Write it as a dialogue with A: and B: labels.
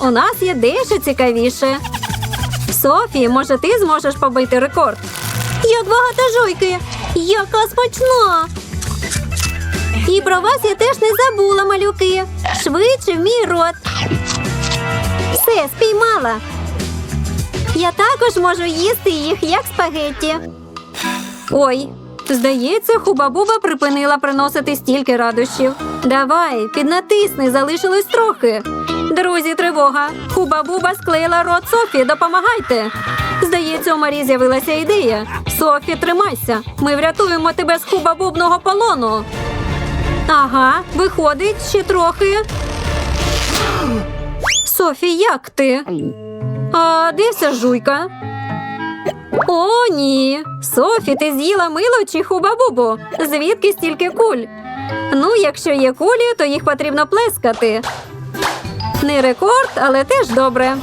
A: У нас є дещо цікавіше. Софі, може, ти зможеш побити рекорд? Як багато жуйки! Яка смачна! І про вас я теж не забула, малюки. Швидше в мій рот. Все, спіймала. Я також можу їсти їх, як спагетті. Ой, здається, хуба-буба припинила приносити стільки радощів. Давай, піднатисни, залишилось трохи. Друзі, тривога. Хуба-буба склеїла рот Софі, допомагайте. Здається, у Марі з'явилася ідея. Софі, тримайся. Ми врятуємо тебе з хуба-бубного полону. Ага, виходить ще трохи. Софі, як ти? А де вся жуйка? О, ні. Софі, ти з'їла мило чи хуба-бубу? Звідки стільки куль? Ну, якщо є кулі, то їх потрібно плескати. Не рекорд, але теж добре.